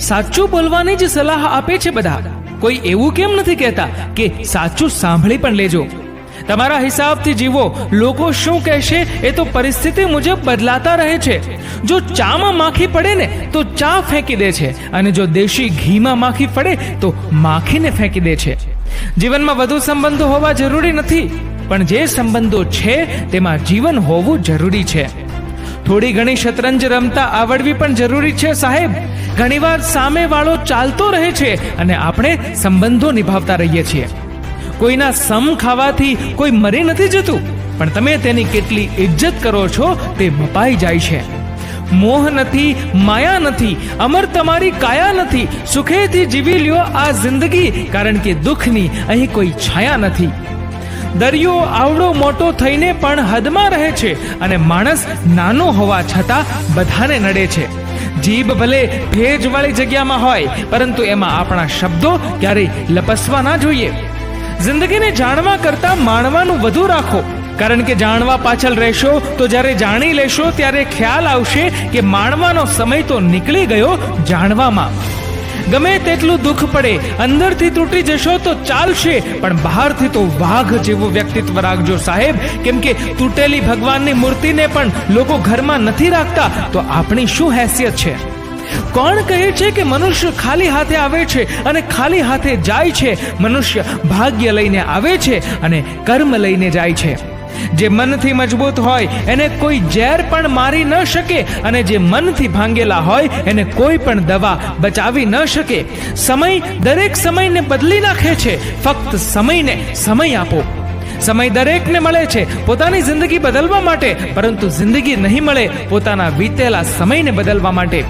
સાચું બોલવાની જ સલાહ આપે છે બધા. કોઈ એવું કેમ નથી કહેતા કે સાચું સાંભળી પણ લેજો. તમારા હિસાબથી જીવો. લોકો શું કહેશે એ તો પરિસ્થિતિ મુજબ બદલાતા રહે છે. જો ચામાં માખી પડે ને, તો ચા ફેંકી દે છે. અને જો દેશી ઘીમાં માખી પડે, તો માખીને ફેંકી દે છે. જીવનમાં વધુ સંબંધો હોવા જરૂરી નથી, પણ જે સંબંધો છે, તેમાં જીવન હોવું જરૂરી છે. થોડી ઘણી શતરંજ રમતા આવડવી પણ જરૂરી છે, સાહેબ. ઘણીવાર સામે વાળો ચાલતો રહે છે અને આપણે સંબંધો નિભાવતા રહીએ છીએ. કોઈના સમ ખાવાથી કોઈ મરી નથી જતું, પણ તમે તેની કેટલી ઇજ્જત કરો છો તે મપાઈ જાય છે. મોહ નથી, માયા નથી, અમર તમારી કાયા નથી, સુખેથી જીવી લ્યો આ જિંદગી, કારણ કે દુઃખની અહીં કોઈ છાયા નથી. દરિયો આવડો મોટો થઈને પણ હદમાં રહે છે અને માણસ નાનો હોવા છતાં બધાને નડે છે. જીભ ભલે ભેજવાળી જગ્યામાં હોય, પરંતુ એમાં આપણા શબ્દો ક્યારેય લપસવા ના જોઈએ. જિંદગીને જાણવા કરતા માણવાનું વધુ રાખો. કારણ કે જાણવા પાછળ રહેશો તો જ્યારે જાણી લેશો ત્યારે ખ્યાલ આવશે કે માણવાનો સમય તો નીકળી ગયો જાણવામાં. ગમે તેટલું દુઃખ પડે, અંદરથી તૂટી જશો તો ચાલશે. પણ બહારથી તો વાઘ જેવું વ્યક્તિત્વ રાખજો સાહેબ. કેમ કે તૂટેલી ભગવાનની મૂર્તિને પણ લોકો ઘરમાં નથી રાખતા. તો આપણી શું હેસિયત છે? કોણ કહે છે કે મનુષ્ય ખાલી હાથે આવે છે અને ખાલી હાથે જાય છે? મનુષ્ય ભાગ્ય લઈને આવે છે અને કર્મ લઈને જાય છે. જે મનથી મજબૂત હોય, એને કોઈ ઝેર પણ મારી ન શકે અને જે મનથી ભાંગેલા હોય, એને કોઈ પણ દવા બચાવી ન શકે. સમય દરેક સમયને બદલી નાખે છે. ફક્ત સમયને સમય આપો. સમય દરેકને મળે છે. પોતાની જિંદગી બદલવા માટે, પરંતુ જિંદગી નહીં મળે પોતાના વીતેલા સમયને બદલવા માટે.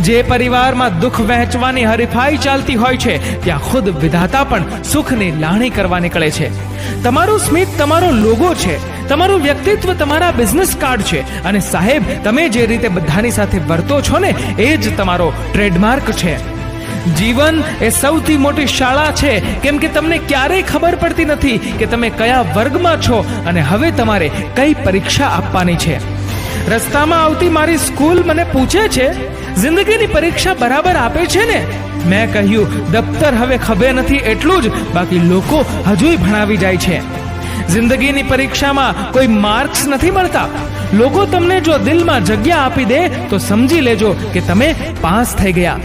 જે પરિવારમાં દુઃખ વહેંચવાની હરીફાઈ ચાલતી હોય છે, ત્યાં ખુદ વિધાતા પણ સુખની લાણી કરવા નીકળે છે. તમારું સ્મિત તમારો લોગો છે. તમારું વ્યક્તિત્વ તમારા બિઝનેસ કાર્ડ છે. અને સાહેબ, તમે જે રીતે બધાની સાથે વર્તો છો ને, એ જ તમારો ટ્રેડમાર્ક છે. જીવન એ સૌથી મોટી શાળા છે. કેમ કે તમને ક્યારેય ખબર પડતી નથી કે તમે કયા વર્ગમાં છો અને હવે તમારે કઈ પરીક્ષા આપવાની છે. રસ્તામાં આવતી મારી સ્કૂલ મને પૂછે છે, જિંદગીની પરીક્ષા બરાબર આપે છે ને? મેં કહ્યું, દફતર હવે ખબે નથી એટલું જ, બાકી લોકો હજુય ભણાવી જાય છે. જિંદગીની પરીક્ષામાં કોઈ માર્ક્સ નથી મળતા. લોકો તમને જો દિલમાં જગ્યા આપી દે, તો સમજી લેજો કે તમે પાસ થઈ ગયા.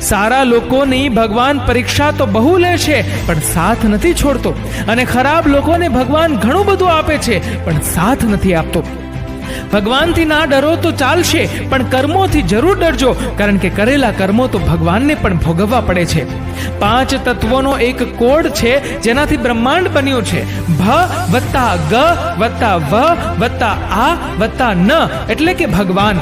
સારા લોકોની ભગવાન પરીક્ષા તો બહુ લે છે, પણ સાથ નથી છોડતો. અને ખરાબ લોકોને ભગવાન ઘણું બધું આપે છે, પણ સાથ નથી આપતો. ભગવાનથી ના ડરો તો ચાલશે, પણ કર્મોથી જરૂર ડરજો, કારણ કે કરેલા કર્મો તો ભગવાનને પણ ભોગવવા પડે છે. પાંચ તત્વોનો એક કોડ છે, જેનાથી બ્રહ્માંડ બન્યું છે. ભ વત્તા ગ વત્તા વ વત્તા આ વત્તા ન, એટલે કે ભગવાન.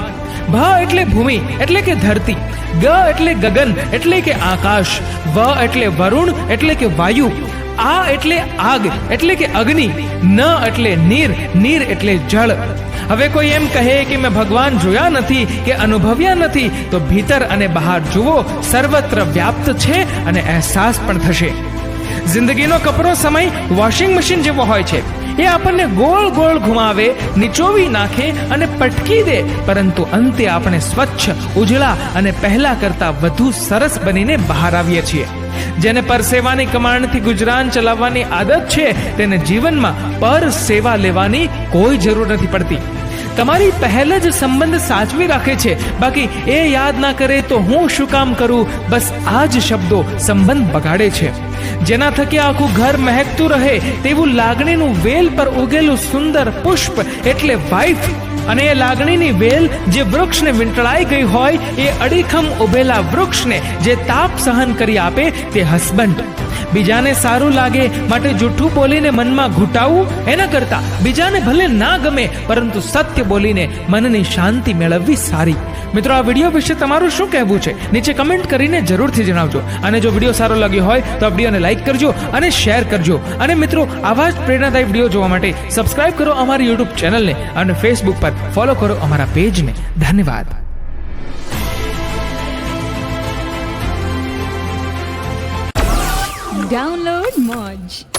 ભ એટલે ભૂમિ, એટલે કે ધરતી. ગ એટલે ગગન, એટલે કે આકાશ. વ એટલે વરુણ, એટલે કે વાયુ. આ એટલે આગ, એટલે કે અગ્નિ. ન એટલે નીર નીર એટલે જળ. હવે કોઈ એમ કહે કે મેં ભગવાન જોયા નથી કે અનુભવ્યા નથી, તો ભીતર અને બહાર જુઓ, સર્વત્ર વ્યાપ્ત છે અને અહેસાસ પણ થશે. જિંદગીનો કપરો સમય વોશિંગ મશીન જેવો હોય છે. એ આપણને ગોળ ગોળ ઘુમાવે, નીચોવી નાખે અને પટકી દે, પરંતુ અંતે આપણે સ્વચ્છ, ઉજળા અને પહેલા કરતા વધુ સરસ બનીને બહાર આવીએ છીએ. જેને પરસેવાની કમાણથી ગુજરાન ચલાવવાની આદત છે, તેને જીવનમાં પર સેવા લેવાની કોઈ જરૂર નથી પડતી. તમારી પહેલ જ સંબંધ સાચવી રાખે છે. બાકી એ યાદ ના કરે તો હું શું કામ કરું? બસ આ જ શબ્દો સંબંધ બગાડે છે. જેના થકી આખું ઘર મહેકતું રહે, તેવું લાગણીનું વેલ પર ઉગેલું સુંદર પુષ્પ એટલે વાઇફ અને એ લાગણીની વેલ જે વૃક્ષને વીંટળાઈ ગઈ હોય, એ અડીખમ ઉભેલા વૃક્ષને જે તાપ સહન કરી આપે તે હસબન્ડ. બીજાને સારું લાગે માટે જૂઠું બોલીને મનમાં ઘૂંટાવું, એના કરતા બીજાને ભલે ના ગમે, પરંતુ સત્ય બોલીને મનની શાંતિ મેળવવી સારી. મિત્રો, આ વીડિયો વિશે તમારું શું કહેવું છે? નીચે કમેન્ટ કરીને જરૂરથી જણાવજો. અને જો વીડિયો સારો લાગ્યો હોય, તો વિડીયોને લાઈક કરજો અને શેર કરજો. અને મિત્રો, આવા જ પ્રેરણાદાયી વીડિયો જોવા માટે સબસ્ક્રાઇબ કરો અમારી યુટ્યુબ ચેનલને અને ફેસબુક પર ફોલો કરો અમારા પેજને. ધન્યવાદ. Download Modge.